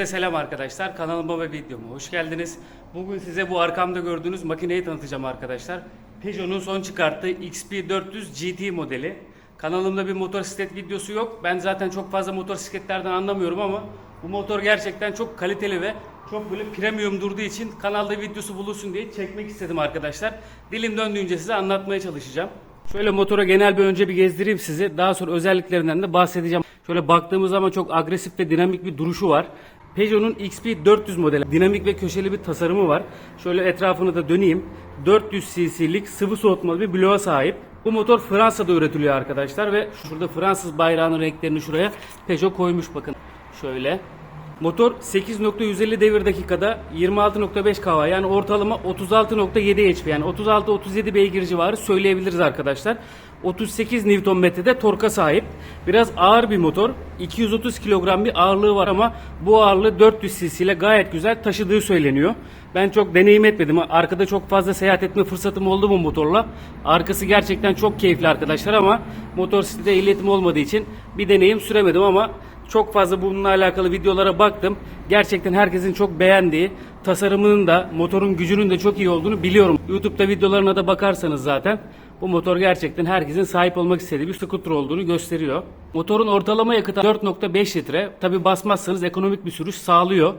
Herkese selam arkadaşlar. Kanalıma ve videoma hoş geldiniz. Bugün size bu arkamda gördüğünüz makineyi tanıtacağım arkadaşlar. Peugeot'un son çıkarttığı XP400 GT modeli. Kanalımda bir motosiklet videosu yok. Ben zaten çok fazla motosikletlerden anlamıyorum ama bu motor gerçekten çok kaliteli ve çok böyle premium durduğu için kanalda videosu bulunsun diye çekmek istedim arkadaşlar. Dilim döndüğünce size anlatmaya çalışacağım. Şöyle motora genel bir önce bir gezdireyim sizi. Daha sonra özelliklerinden de bahsedeceğim. Şöyle baktığımız zaman çok agresif ve dinamik bir duruşu var. Peugeot'un XP400 modeli dinamik ve köşeli bir tasarımı var. Şöyle etrafını da döneyim. 400 cc'lik sıvı soğutmalı bir bloğa sahip. Bu motor Fransa'da üretiliyor arkadaşlar ve şurada Fransız bayrağının renklerini şuraya Peugeot koymuş bakın. Şöyle. Motor 8.150 devir dakikada 26.5 kW yani ortalama 36.7 HP yani 36-37 beygir civarı söyleyebiliriz arkadaşlar. 38 Nm'de torka sahip. Biraz ağır bir motor. 230 kilogram bir ağırlığı var ama bu ağırlığı 400 cc ile gayet güzel taşıdığı söyleniyor. Ben çok deneyim etmedim. Arkada çok fazla seyahat etme fırsatım oldu bu motorla. Arkası gerçekten çok keyifli arkadaşlar ama motosiklete ehliyetim olmadığı için bir deneyim süremedim ama çok fazla bununla alakalı videolara baktım. Gerçekten herkesin çok beğendiği, tasarımının da, motorun gücünün de çok iyi olduğunu biliyorum. YouTube'da videolarına da bakarsanız zaten bu motor gerçekten herkesin sahip olmak istediği bir scooter olduğunu gösteriyor. Motorun ortalama yakıtı 4.5 litre. Tabi basmazsanız ekonomik bir sürüş sağlıyor.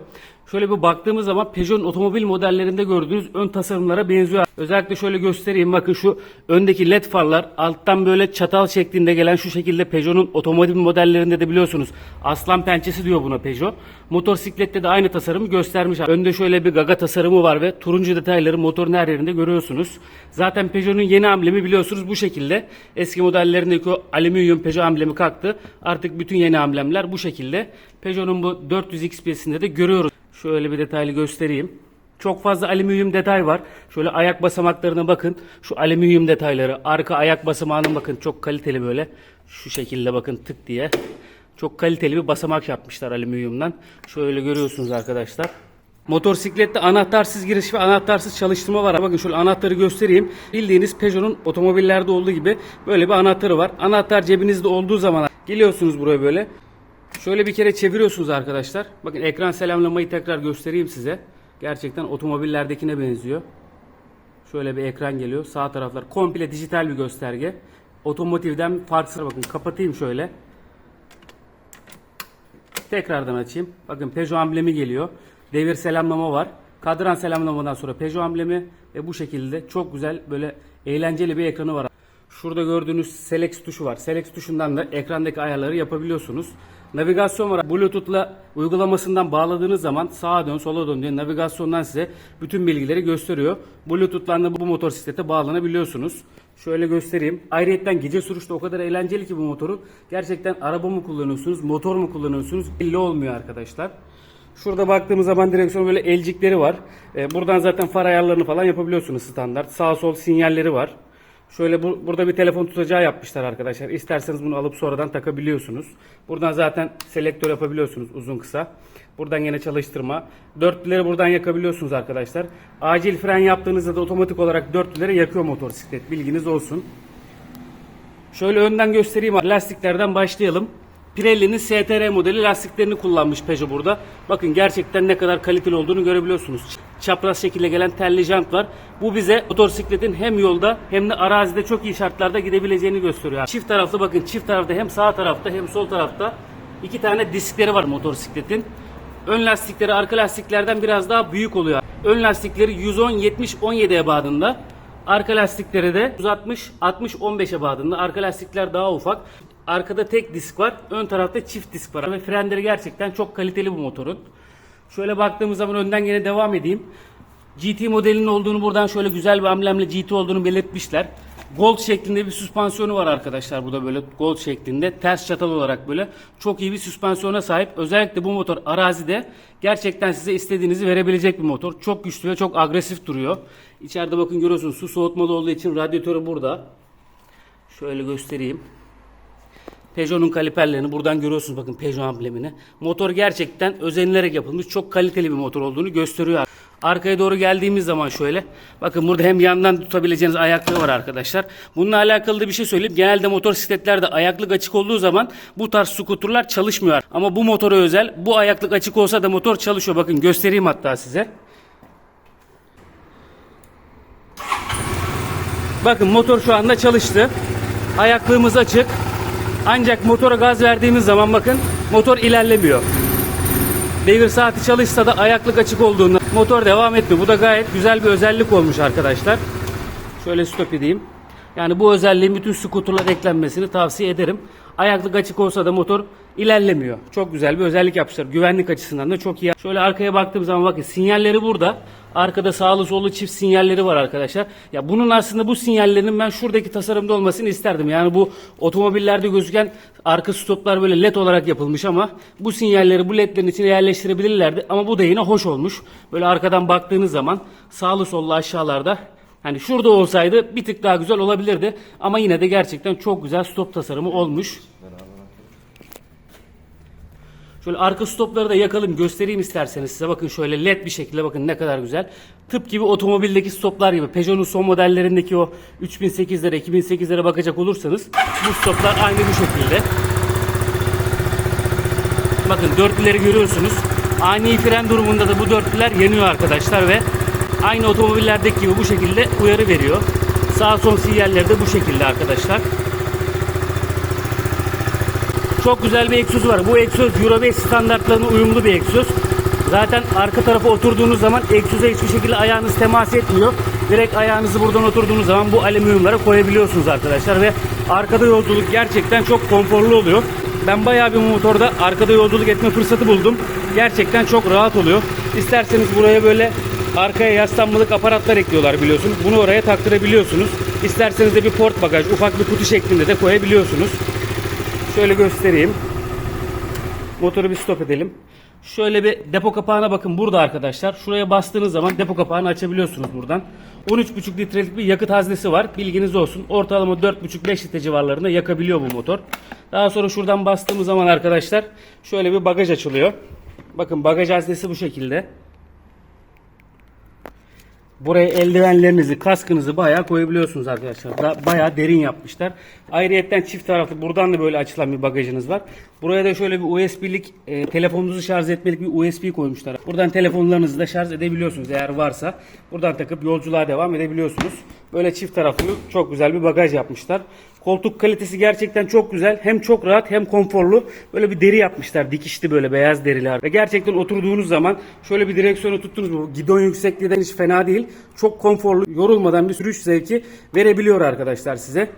Şöyle bir baktığımız zaman Peugeot'un otomobil modellerinde gördüğünüz ön tasarımlara benziyor. Özellikle şöyle göstereyim. Bakın şu öndeki led farlar alttan böyle çatal şeklinde gelen şu şekilde Peugeot'un otomobil modellerinde de biliyorsunuz. Aslan pençesi diyor buna Peugeot. Motosiklette de aynı tasarımı göstermiş. Önde şöyle bir gaga tasarımı var ve turuncu detayları motorun her yerinde görüyorsunuz. Zaten Peugeot'un yeni amblemi biliyorsunuz bu şekilde. Eski modellerindeki o alüminyum Peugeot amblemi kalktı. Artık bütün yeni amblemler bu şekilde. Peugeot'un bu 400 XP'sinde de görüyoruz. Şöyle bir detaylı göstereyim. Çok fazla alüminyum detay var. Şöyle ayak basamaklarına bakın. Şu alüminyum detayları. Arka ayak basamağına bakın. Çok kaliteli böyle. Şu şekilde bakın tık diye. Çok kaliteli bir basamak yapmışlar alüminyumdan. Şöyle görüyorsunuz arkadaşlar. Motosiklette anahtarsız giriş ve anahtarsız çalıştırma var. Bakın şöyle anahtarı göstereyim. Bildiğiniz Peugeot'un otomobillerde olduğu gibi böyle bir anahtarı var. Anahtar cebinizde olduğu zaman geliyorsunuz buraya böyle. Şöyle bir kere çeviriyorsunuz arkadaşlar. Bakın ekran selamlamayı tekrar göstereyim size. Gerçekten otomobillerdekine benziyor. Şöyle bir ekran geliyor. Sağ taraflar komple dijital bir gösterge. Otomotivden farksız bakın kapatayım şöyle. Tekrardan açayım. Bakın Peugeot amblemi geliyor. Devir selamlama var. Kadran selamlamadan sonra Peugeot amblemi ve bu şekilde çok güzel böyle eğlenceli bir ekranı var. Şurada gördüğünüz Select tuşu var. Select tuşundan da ekrandaki ayarları yapabiliyorsunuz. Navigasyon var. Bluetooth'la uygulamasından bağladığınız zaman sağa dön, sola dön diye navigasyondan size bütün bilgileri gösteriyor. Bluetooth'la da bu motosiklete bağlanabiliyorsunuz. Şöyle göstereyim. Ayrıyeten gece sürüşte o kadar eğlenceli ki bu motoru. Gerçekten araba mı kullanıyorsunuz, motor mu kullanıyorsunuz belli olmuyor arkadaşlar. Şurada baktığımız zaman direksiyon böyle elcikleri var. Ee, buradan zaten far ayarlarını falan yapabiliyorsunuz standart. Sağ sol sinyalleri var. Şöyle bu, burada bir telefon tutacağı yapmışlar arkadaşlar. İsterseniz bunu alıp sonradan takabiliyorsunuz. Buradan zaten selektör yapabiliyorsunuz uzun kısa. Buradan yine çalıştırma. Dörtlüleri buradan yakabiliyorsunuz arkadaşlar. Acil fren yaptığınızda da otomatik olarak dörtlüleri yakıyor motosiklet. Bilginiz olsun. Şöyle önden göstereyim. Lastiklerden başlayalım. Pirelli'nin STR modeli lastiklerini kullanmış Peugeot burada. Bakın gerçekten ne kadar kaliteli olduğunu görebiliyorsunuz. Çapraz şekilde gelen telli jant var. Bu bize motosikletin hem yolda hem de arazide çok iyi şartlarda gidebileceğini gösteriyor. Çift taraflı bakın çift tarafta hem sağ tarafta hem sol tarafta iki tane diskleri var motosikletin. Ön lastikleri arka lastiklerden biraz daha büyük oluyor. Ön lastikleri 110 70 17 ebadında. Arka lastikleri de 160 60 15 ebadında. Arka lastikler daha ufak. Arkada tek disk var. Ön tarafta çift disk var. Ve frenleri gerçekten çok kaliteli bu motorun. Şöyle baktığımız zaman önden yine devam edeyim. GT modelinin olduğunu buradan şöyle güzel bir amblemle GT olduğunu belirtmişler. Gold şeklinde bir süspansiyonu var arkadaşlar. Bu da böyle gold şeklinde ters çatal olarak böyle çok iyi bir süspansiyona sahip. Özellikle bu motor arazide gerçekten size istediğinizi verebilecek bir motor. Çok güçlü ve çok agresif duruyor. İçeride bakın görüyorsunuz su soğutmalı olduğu için radyatörü burada. Şöyle göstereyim. Peugeot'un kaliperlerini buradan görüyorsunuz bakın Peugeot amblemini. Motor gerçekten özenilerek yapılmış çok kaliteli bir motor olduğunu gösteriyor. Arkaya doğru geldiğimiz zaman şöyle. Bakın burada hem yandan tutabileceğiniz ayaklığı var arkadaşlar. Bununla alakalı da bir şey söyleyeyim. Genelde motosikletlerde ayaklık açık olduğu zaman bu tarz skuterlar çalışmıyor. Ama bu motora özel. Bu ayaklık açık olsa da motor çalışıyor. Bakın göstereyim hatta size. Bakın motor şu anda çalıştı. Ayaklığımız açık. Ancak motora gaz verdiğimiz zaman bakın motor ilerlemiyor. Devir saati çalışsa da ayaklık açık olduğunda motor devam etmiyor. Bu da gayet güzel bir özellik olmuş arkadaşlar. Şöyle stop edeyim. Yani bu özelliğin bütün skuterlara eklenmesini tavsiye ederim. Ayaklık açık olsa da motor ilerlemiyor. Çok güzel bir özellik yapmışlar. Güvenlik açısından da çok iyi. Şöyle arkaya baktığım zaman bakın sinyalleri burada. Arkada sağlı sollu çift sinyalleri var arkadaşlar. Ya bunun aslında bu sinyallerinin ben şuradaki tasarımda olmasını isterdim. Yani bu otomobillerde gözüken arka stoplar böyle led olarak yapılmış ama bu sinyalleri bu ledlerin içine yerleştirebilirlerdi. Ama bu da yine hoş olmuş. Böyle arkadan baktığınız zaman sağlı sollu aşağılarda Hani şurada olsaydı bir tık daha güzel olabilirdi. Ama yine de gerçekten çok güzel stop tasarımı olmuş. Şöyle arka stopları da yakalım göstereyim isterseniz size. Bakın şöyle led bir şekilde bakın ne kadar güzel. Tıp gibi otomobildeki stoplar gibi. Peugeot'un son modellerindeki o 3008'lere 2008'lere bakacak olursanız bu stoplar aynı bu şekilde. Bakın dörtlüleri görüyorsunuz. Ani fren durumunda da bu dörtlüler yanıyor arkadaşlar ve aynı otomobillerdeki gibi bu şekilde uyarı veriyor. Sağ son sinyalleri de bu şekilde arkadaşlar. Çok güzel bir egzoz var. Bu egzoz Euro 5 standartlarına uyumlu bir egzoz. Zaten arka tarafa oturduğunuz zaman egzoza hiçbir şekilde ayağınız temas etmiyor. Direkt ayağınızı buradan oturduğunuz zaman bu alüminyumlara koyabiliyorsunuz arkadaşlar ve arkada yolculuk gerçekten çok konforlu oluyor. Ben bayağı bir motorda arkada yolculuk etme fırsatı buldum. Gerçekten çok rahat oluyor. İsterseniz buraya böyle arkaya yaslanmalık aparatlar ekliyorlar biliyorsunuz. Bunu oraya taktırabiliyorsunuz. İsterseniz de bir port bagaj, ufak bir kutu şeklinde de koyabiliyorsunuz. Şöyle göstereyim. Motoru bir stop edelim. Şöyle bir depo kapağına bakın burada arkadaşlar. Şuraya bastığınız zaman depo kapağını açabiliyorsunuz buradan. 13,5 litrelik bir yakıt haznesi var. Bilginiz olsun. Ortalama 4,5-5 litre civarlarında yakabiliyor bu motor. Daha sonra şuradan bastığımız zaman arkadaşlar şöyle bir bagaj açılıyor. Bakın bagaj haznesi bu şekilde. Buraya eldivenlerinizi, kaskınızı bayağı koyabiliyorsunuz arkadaşlar. Da, bayağı derin yapmışlar. Ayrıyetten çift taraflı buradan da böyle açılan bir bagajınız var. Buraya da şöyle bir USB'lik e, telefonunuzu şarj etmelik bir USB koymuşlar. Buradan telefonlarınızı da şarj edebiliyorsunuz eğer varsa. Buradan takıp yolculuğa devam edebiliyorsunuz. Böyle çift taraflı çok güzel bir bagaj yapmışlar. Koltuk kalitesi gerçekten çok güzel. Hem çok rahat hem konforlu. Böyle bir deri yapmışlar. Dikişli böyle beyaz deriler. Ve gerçekten oturduğunuz zaman şöyle bir direksiyonu tuttunuz mu? Gidon yüksekliği de hiç fena değil. Çok konforlu, yorulmadan bir sürüş zevki verebiliyor arkadaşlar size.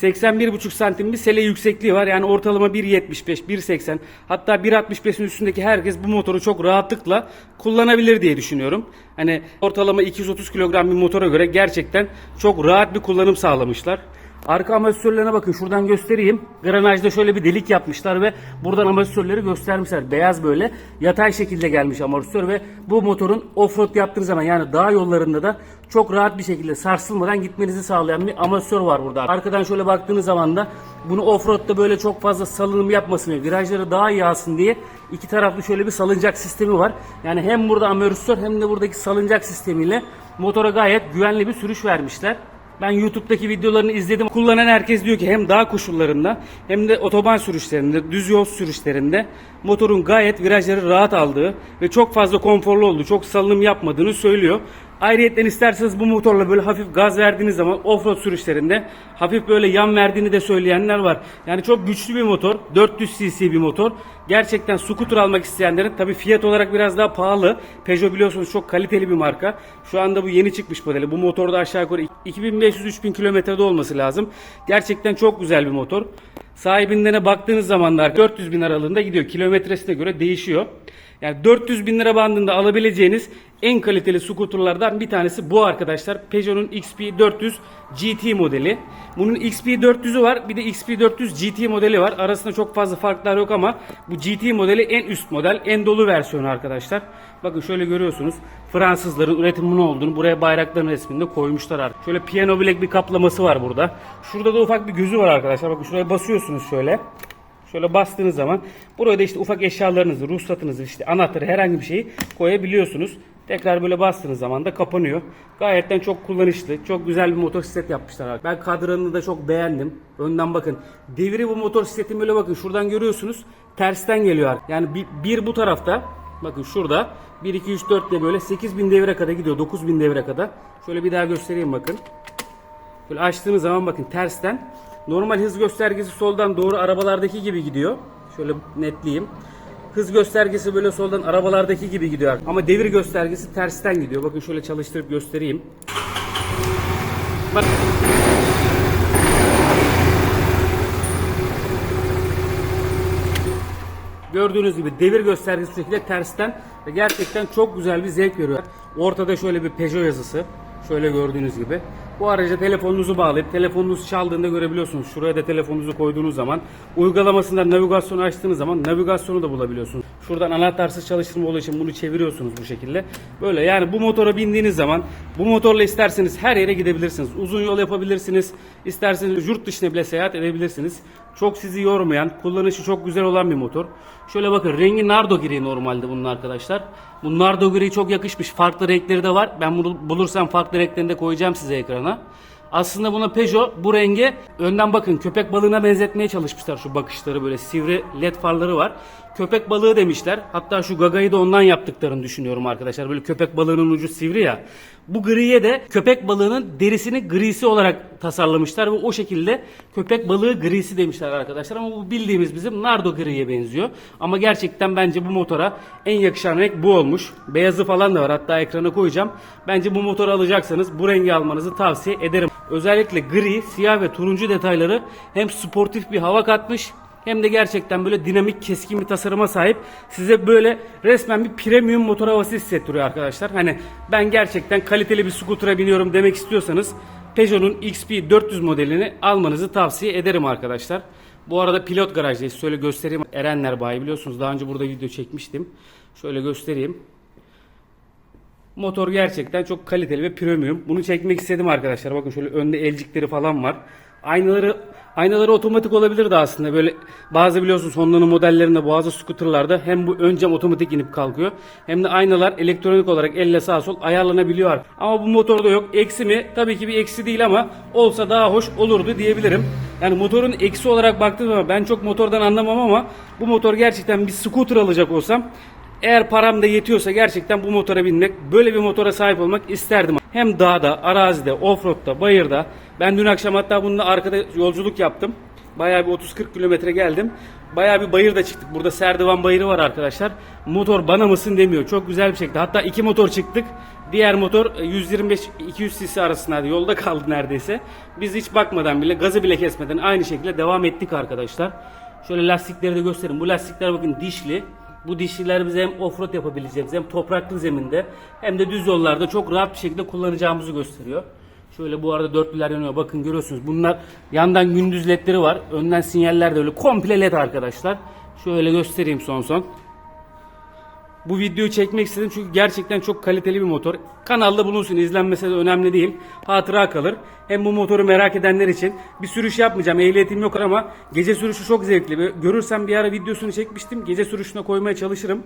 81,5 santim bir sele yüksekliği var. Yani ortalama 1.75, 1.80 hatta 1.65'in üstündeki herkes bu motoru çok rahatlıkla kullanabilir diye düşünüyorum. Hani ortalama 230 kilogram bir motora göre gerçekten çok rahat bir kullanım sağlamışlar. Arka amortisörlerine bakın şuradan göstereyim. Granajda şöyle bir delik yapmışlar ve buradan amortisörleri göstermişler. Beyaz böyle yatay şekilde gelmiş amortisör ve bu motorun offroad yaptığınız zaman yani dağ yollarında da çok rahat bir şekilde sarsılmadan gitmenizi sağlayan bir amortisör var burada. Arkadan şöyle baktığınız zaman da bunu offroad'da böyle çok fazla salınım yapmasın ve virajları daha iyi alsın diye iki taraflı şöyle bir salıncak sistemi var. Yani hem burada amortisör hem de buradaki salıncak sistemiyle motora gayet güvenli bir sürüş vermişler. Ben YouTube'daki videolarını izledim. Kullanan herkes diyor ki hem dağ koşullarında hem de otoban sürüşlerinde, düz yol sürüşlerinde motorun gayet virajları rahat aldığı ve çok fazla konforlu olduğu, çok salınım yapmadığını söylüyor. Ayrıyetten isterseniz bu motorla böyle hafif gaz verdiğiniz zaman offroad sürüşlerinde hafif böyle yan verdiğini de söyleyenler var. Yani çok güçlü bir motor. 400 cc bir motor. Gerçekten scooter almak isteyenlerin tabi fiyat olarak biraz daha pahalı. Peugeot biliyorsunuz çok kaliteli bir marka. Şu anda bu yeni çıkmış modeli. Bu motorda aşağı yukarı 2500-3000 kilometrede olması lazım. Gerçekten çok güzel bir motor. Sahibinden baktığınız zamanlar 400 bin aralığında gidiyor. Kilometresine göre değişiyor. Yani 400 bin lira bandında alabileceğiniz en kaliteli skuterlardan bir tanesi bu arkadaşlar. Peugeot'un XP400 GT modeli. Bunun XP400'ü var bir de XP400 GT modeli var. Arasında çok fazla farklar yok ama bu GT modeli en üst model, en dolu versiyonu arkadaşlar. Bakın şöyle görüyorsunuz. Fransızların üretiminin olduğunu buraya bayrakların resminde koymuşlar artık. Şöyle piyano bilek bir kaplaması var burada. Şurada da ufak bir gözü var arkadaşlar. Bakın şuraya basıyorsunuz şöyle. Şöyle bastığınız zaman buraya da işte ufak eşyalarınızı, ruhsatınızı, işte anahtarı herhangi bir şeyi koyabiliyorsunuz. Tekrar böyle bastığınız zaman da kapanıyor. Gayetten çok kullanışlı. Çok güzel bir motosiklet yapmışlar. Ben kadranını da çok beğendim. Önden bakın. Devri bu motosikletin böyle bakın. Şuradan görüyorsunuz. Tersten geliyor. Yani bir, bir bu tarafta. Bakın şurada. 1, 2, 3, 4 diye böyle 8000 devre kadar gidiyor. 9000 devre kadar. Şöyle bir daha göstereyim bakın. Böyle açtığınız zaman bakın tersten. Normal hız göstergesi soldan doğru arabalardaki gibi gidiyor. Şöyle netleyeyim. Hız göstergesi böyle soldan arabalardaki gibi gidiyor. Ama devir göstergesi tersten gidiyor. Bakın şöyle çalıştırıp göstereyim. Bak. Gördüğünüz gibi devir göstergesi şekilde tersten ve gerçekten çok güzel bir zevk veriyor. Ortada şöyle bir Peugeot yazısı. Şöyle gördüğünüz gibi. Bu araca telefonunuzu bağlayıp telefonunuz çaldığında görebiliyorsunuz. Şuraya da telefonunuzu koyduğunuz zaman uygulamasından navigasyonu açtığınız zaman navigasyonu da bulabiliyorsunuz. Şuradan anahtarsız çalıştırma olduğu için bunu çeviriyorsunuz bu şekilde. Böyle yani bu motora bindiğiniz zaman bu motorla isterseniz her yere gidebilirsiniz. Uzun yol yapabilirsiniz. İsterseniz yurt dışına bile seyahat edebilirsiniz. Çok sizi yormayan, kullanışı çok güzel olan bir motor. Şöyle bakın rengi nardo gri normalde bunun arkadaşlar. Bu nardo gri çok yakışmış. Farklı renkleri de var. Ben bunu bulursam farklı renklerini de koyacağım size ekrana. Aslında buna Peugeot bu renge önden bakın köpek balığına benzetmeye çalışmışlar şu bakışları böyle sivri led farları var. Köpek balığı demişler. Hatta şu gagayı da ondan yaptıklarını düşünüyorum arkadaşlar. Böyle köpek balığının ucu sivri ya. Bu griye de köpek balığının derisini grisi olarak tasarlamışlar ve o şekilde köpek balığı grisi demişler arkadaşlar. Ama bu bildiğimiz bizim nardo griye benziyor. Ama gerçekten bence bu motora en yakışan renk bu olmuş. Beyazı falan da var. Hatta ekrana koyacağım. Bence bu motoru alacaksanız bu rengi almanızı tavsiye ederim. Özellikle gri, siyah ve turuncu detayları hem sportif bir hava katmış hem de gerçekten böyle dinamik keskin bir tasarıma sahip. Size böyle resmen bir premium motor havası hissettiriyor arkadaşlar. Hani ben gerçekten kaliteli bir scooter'a biniyorum demek istiyorsanız Peugeot'un XP 400 modelini almanızı tavsiye ederim arkadaşlar. Bu arada pilot garajdayız. Şöyle göstereyim. Erenler bayi biliyorsunuz. Daha önce burada video çekmiştim. Şöyle göstereyim. Motor gerçekten çok kaliteli ve premium. Bunu çekmek istedim arkadaşlar. Bakın şöyle önde elcikleri falan var. Aynaları aynaları otomatik olabilir de aslında. Böyle bazı biliyorsunuz Honda'nın modellerinde bazı scooterlarda hem bu ön cam otomatik inip kalkıyor hem de aynalar elektronik olarak elle sağ sol ayarlanabiliyor. Ama bu motorda yok. Eksi mi? Tabii ki bir eksi değil ama olsa daha hoş olurdu diyebilirim. Yani motorun eksi olarak baktığım zaman ben çok motordan anlamam ama bu motor gerçekten bir scooter alacak olsam eğer param da yetiyorsa gerçekten bu motora binmek, böyle bir motora sahip olmak isterdim. Hem dağda, arazide, offroad'da, bayırda. Ben dün akşam hatta bununla arkada yolculuk yaptım. Bayağı bir 30-40 kilometre geldim. Bayağı bir bayırda çıktık. Burada Serdivan bayırı var arkadaşlar. Motor bana mısın demiyor. Çok güzel bir şekilde. Hatta iki motor çıktık. Diğer motor 125-200 cc arasındaydı. Yolda kaldı neredeyse. Biz hiç bakmadan bile, gazı bile kesmeden aynı şekilde devam ettik arkadaşlar. Şöyle lastikleri de göstereyim. Bu lastikler bakın dişli. Bu dişliler bize hem offroad yapabileceğimiz hem topraklı zeminde hem de düz yollarda çok rahat bir şekilde kullanacağımızı gösteriyor. Şöyle bu arada dörtlüler yanıyor. Bakın görüyorsunuz. Bunlar yandan gündüz ledleri var. Önden sinyaller de öyle komple led arkadaşlar. Şöyle göstereyim son son. Bu videoyu çekmek istedim çünkü gerçekten çok kaliteli bir motor. Kanalda bulunsun izlenmese de önemli değil. Hatıra kalır. Hem bu motoru merak edenler için bir sürüş yapmayacağım. Ehliyetim yok ama gece sürüşü çok zevkli. Görürsem bir ara videosunu çekmiştim. Gece sürüşüne koymaya çalışırım.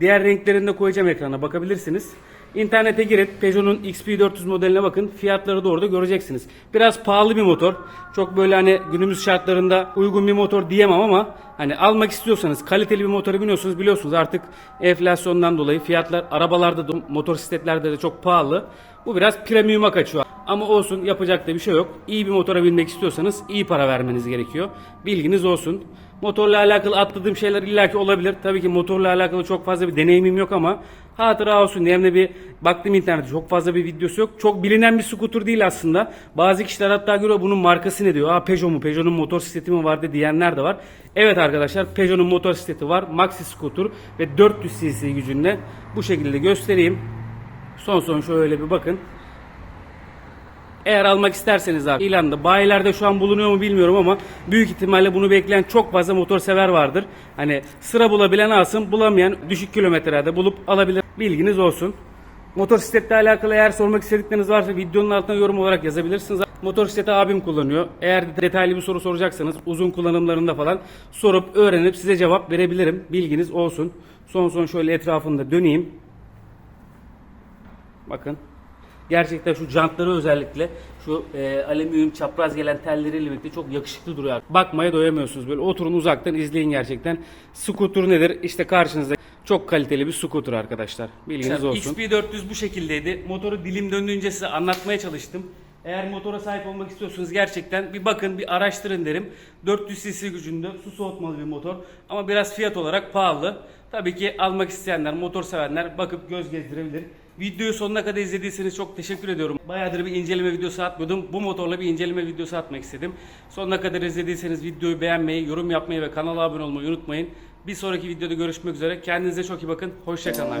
Diğer renklerini de koyacağım ekrana bakabilirsiniz. İnternete girin Peugeot'un XP400 modeline bakın. Fiyatları da orada göreceksiniz. Biraz pahalı bir motor. Çok böyle hani günümüz şartlarında uygun bir motor diyemem ama hani almak istiyorsanız kaliteli bir motoru biniyorsunuz biliyorsunuz artık enflasyondan dolayı fiyatlar arabalarda da motosikletlerde de çok pahalı. Bu biraz premium'a kaçıyor. Ama olsun yapacak da bir şey yok. İyi bir motora binmek istiyorsanız iyi para vermeniz gerekiyor. Bilginiz olsun. Motorla alakalı atladığım şeyler illaki olabilir. Tabii ki motorla alakalı çok fazla bir deneyimim yok ama hatıra olsun diye hem bir baktım internette çok fazla bir videosu yok. Çok bilinen bir scooter değil aslında. Bazı kişiler hatta göre bunun markası ne diyor. Aa Peugeot mu? Peugeot'un motosikleti mi vardı diyenler de var. Evet arkadaşlar Peugeot'un motosikleti var. Maxi scooter ve 400 cc gücünde. Bu şekilde göstereyim. Son son şöyle bir bakın. Eğer almak isterseniz abi ilanda bayilerde şu an bulunuyor mu bilmiyorum ama büyük ihtimalle bunu bekleyen çok fazla motor sever vardır. Hani sıra bulabilen alsın bulamayan düşük kilometrelerde bulup alabilir. Bilginiz olsun. Motosikletle alakalı eğer sormak istedikleriniz varsa videonun altına yorum olarak yazabilirsiniz. Motosikleti abim kullanıyor. Eğer detaylı bir soru soracaksanız uzun kullanımlarında falan sorup öğrenip size cevap verebilirim. Bilginiz olsun. Son son şöyle etrafında döneyim. Bakın. Gerçekten şu jantları özellikle şu e, alüminyum çapraz gelen telleriyle birlikte çok yakışıklı duruyor. Bakmaya doyamıyorsunuz. Böyle oturun uzaktan izleyin gerçekten. Scooter nedir? İşte karşınızda çok kaliteli bir scooter arkadaşlar. Bilginiz olsun. XP400 bu şekildeydi. Motoru dilim döndüğünce size anlatmaya çalıştım. Eğer motora sahip olmak istiyorsanız gerçekten bir bakın bir araştırın derim. 400 cc gücünde su soğutmalı bir motor ama biraz fiyat olarak pahalı. Tabii ki almak isteyenler, motor sevenler bakıp göz gezdirebilir. Videoyu sonuna kadar izlediyseniz çok teşekkür ediyorum. Bayağıdır bir inceleme videosu atmıyordum. Bu motorla bir inceleme videosu atmak istedim. Sonuna kadar izlediyseniz videoyu beğenmeyi, yorum yapmayı ve kanala abone olmayı unutmayın. Bir sonraki videoda görüşmek üzere. Kendinize çok iyi bakın. Hoşçakalın.